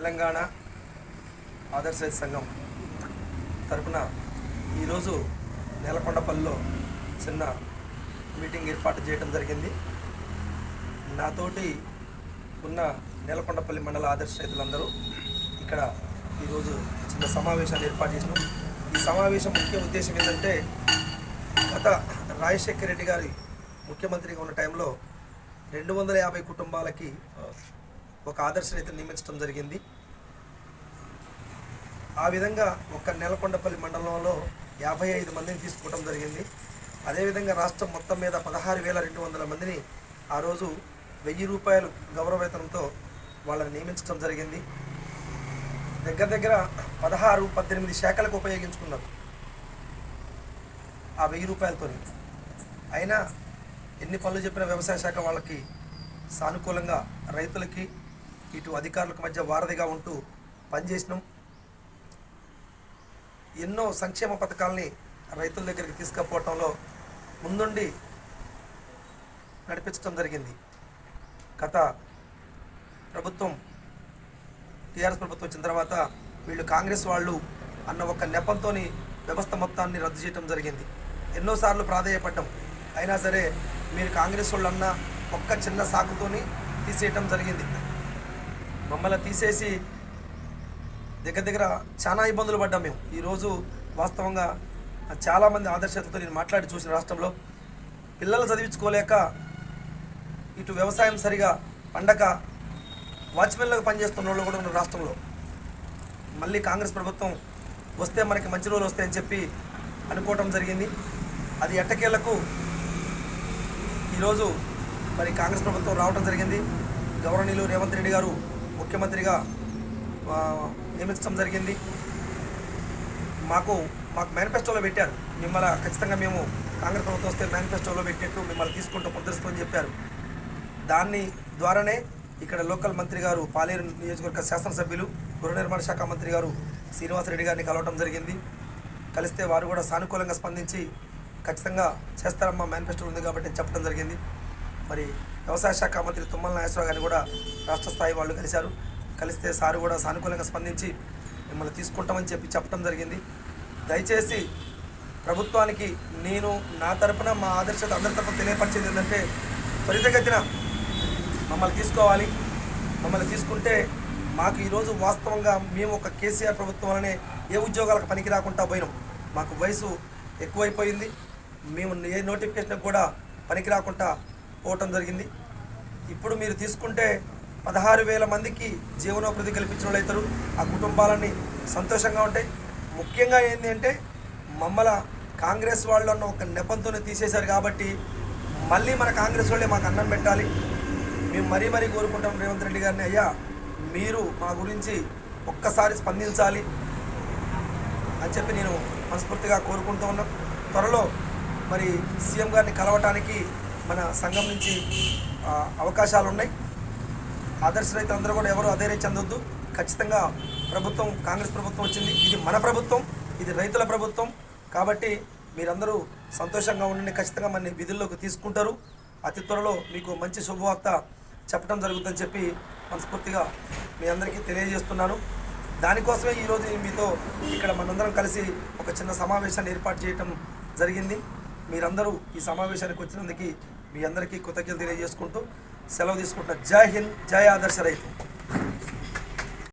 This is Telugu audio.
తెలంగాణ ఆదర్శ రైతు సంఘం తరపున ఈరోజు నేలకొండపల్లిలో చిన్న మీటింగ్ ఏర్పాటు చేయడం జరిగింది. నాతోటి ఉన్న నేలకొండపల్లి మండల ఆదర్శ రైతులందరూ ఇక్కడ ఈరోజు చిన్న సమావేశాన్ని ఏర్పాటు చేసినాం. ఈ సమావేశం ముఖ్య ఉద్దేశం ఏంటంటే గత రాజశేఖర రెడ్డి గారి ముఖ్యమంత్రిగా ఉన్న టైంలో రెండు వందల యాభై కుటుంబాలకి ఒక ఆదర్శ రైతును నియమించడం జరిగింది. ఆ విధంగా ఒక నెలకొండపల్లి మండలంలో యాభై ఐదు మందిని తీసుకోవడం జరిగింది. అదేవిధంగా రాష్ట్రం మొత్తం మీద పదహారు వేల రెండు వందల మందిని ఆ రోజు వెయ్యి రూపాయలు గౌరవవేతనంతో వాళ్ళని నియమించడం జరిగింది. దగ్గర దగ్గర పదహారు పద్దెనిమిది శాఖలకు ఉపయోగించుకున్నారు. ఆ వెయ్యి రూపాయలతోని. అయినా ఎన్ని పనులు చెప్పిన వ్యవసాయ శాఖ వాళ్ళకి సానుకూలంగా రైతులకి ఇటు అధికారులకు మధ్య వారధిగా ఉంటూ పనిచేసినాం. ఎన్నో సంక్షేమ పథకాలని రైతుల దగ్గరికి తీసుకుపోవటంలో ముందుండి నడిపించడం జరిగింది. గత ప్రభుత్వం టీఆర్ఎస్ ప్రభుత్వం వచ్చిన తర్వాత వీళ్ళు కాంగ్రెస్ వాళ్ళు అన్న ఒక నెపంతో వ్యవస్థ మొత్తాన్ని రద్దు చేయడం జరిగింది. ఎన్నోసార్లు ప్రాధేయపడ్డం. అయినా సరే మీరు కాంగ్రెస్ వాళ్ళు అన్న ఒక్క చిన్న సాకుతోని తీసేయటం జరిగింది. మమ్మల్ని తీసేసి దగ్గర దగ్గర చాలా ఇబ్బందులు పడ్డాం మేము. ఈరోజు వాస్తవంగా చాలామంది ఆదర్శతతో నేను మాట్లాడి చూసిన రాష్ట్రంలో పిల్లలు చదివించుకోలేక ఇటు వ్యవసాయం సరిగా పండక వాచ్మెన్లకు పనిచేస్తున్న వాళ్ళు కూడా ఉన్న రాష్ట్రంలో. మళ్ళీ కాంగ్రెస్ ప్రభుత్వం వస్తే మనకి మంచి రోజులు వస్తాయని చెప్పి అనుకోవటం జరిగింది. అది ఎట్టకేళ్ళకు ఈరోజు మరి కాంగ్రెస్ ప్రభుత్వం రావడం జరిగింది. గౌరవనీయులు రేవంత్ రెడ్డి గారు ముఖ్యమంత్రిగా నియమించడం జరిగింది. మాకు మాకు మేనిఫెస్టోలో పెట్టారు. మిమ్మల్ని ఖచ్చితంగా మేము కాంగ్రెస్ ప్రభుత్వం వస్తే మేనిఫెస్టోలో పెట్టినట్టు మిమ్మల్ని తీసుకుంటూ ముద్రిస్తామని చెప్పారు. దాన్ని ద్వారానే ఇక్కడ లోకల్ మంత్రి గారు పాలేరు నియోజకవర్గ శాసనసభ్యులు గృహ నిర్మాణ శాఖ మంత్రి గారు శ్రీనివాసరెడ్డి గారిని కలవటం జరిగింది. కలిస్తే వారు కూడా సానుకూలంగా స్పందించి ఖచ్చితంగా చేస్తారమ్మా మేనిఫెస్టో ఉంది కాబట్టి చెప్పడం జరిగింది. మరి వ్యవసాయ శాఖ మంత్రి తుమ్మల నాగేశ్వరరావు గారిని కూడా రాష్ట్ర స్థాయి వాళ్ళు కలిశారు. కలిస్తే సారు కూడా సానుకూలంగా స్పందించి మిమ్మల్ని తీసుకుంటామని చెప్పి చెప్పడం జరిగింది. దయచేసి ప్రభుత్వానికి నేను నా తరపున మా ఆదర్శత అందరి తరపున తెలియపరిచేది ఏంటంటే త్వరితగతిన మమ్మల్ని తీసుకోవాలి. మమ్మల్ని తీసుకుంటే మాకు ఈరోజు వాస్తవంగా మేము ఒక కేసీఆర్ ప్రభుత్వం వలనే ఏ ఉద్యోగాలకు పనికి రాకుండా పోయినాం. మాకు వయసు ఎక్కువైపోయింది. మేము ఏ నోటిఫికేషన్ కూడా పనికి రాకుండా పోవటం జరిగింది. ఇప్పుడు మీరు తీసుకుంటే పదహారు వేల మందికి జీవనోపాధి కల్పించిన వాళ్ళు అవుతారు. ఆ కుటుంబాలన్నీ సంతోషంగా ఉంటాయి. ముఖ్యంగా ఏంటి అంటే మమ్మల కాంగ్రెస్ వాళ్ళు అన్న ఒక నెపంతోనే తీసేశారు కాబట్టి మళ్ళీ మన కాంగ్రెస్ వాళ్ళే మాకు అన్నం పెట్టాలి. మేము మరీ మరీ కోరుకుంటాం రేవంత్ రెడ్డి గారిని. అయ్యా మీరు మా గురించి ఒక్కసారి స్పందించాలి అని చెప్పి నేను మనస్ఫూర్తిగా కోరుకుంటూ ఉన్నాం. త్వరలో మరి సీఎం గారిని కలవటానికి మన సంఘం నుంచి అవకాశాలు ఉన్నాయి ఆదర్శ రైతులందరూ కూడా ఎవరు అధైర్యం చెందొద్దు. ఖచ్చితంగా ప్రభుత్వం కాంగ్రెస్ ప్రభుత్వం వచ్చింది. ఇది మన ప్రభుత్వం ఇది రైతుల ప్రభుత్వం. కాబట్టి మీరందరూ సంతోషంగా ఉండండి. ఖచ్చితంగా మన విధుల్లోకి తీసుకుంటారు. అతి త్వరలో మీకు మంచి శుభవార్త చెప్పడం జరుగుతుందని చెప్పి మనస్ఫూర్తిగా మీ అందరికీ తెలియజేస్తున్నాను. దానికోసమే ఈరోజు మీతో ఇక్కడ మనందరం కలిసి ఒక చిన్న సమావేశాన్ని ఏర్పాటు చేయటం జరిగింది. మీరందరూ ఈ సమావేశానికి వచ్చినందుకు మీ అందరికీ కృతజ్ఞతలు తెలియజేసుకుంటూ సెలవు తీసుకుంటున్నా. జై హింద్ జై ఆదర్శ రైతు.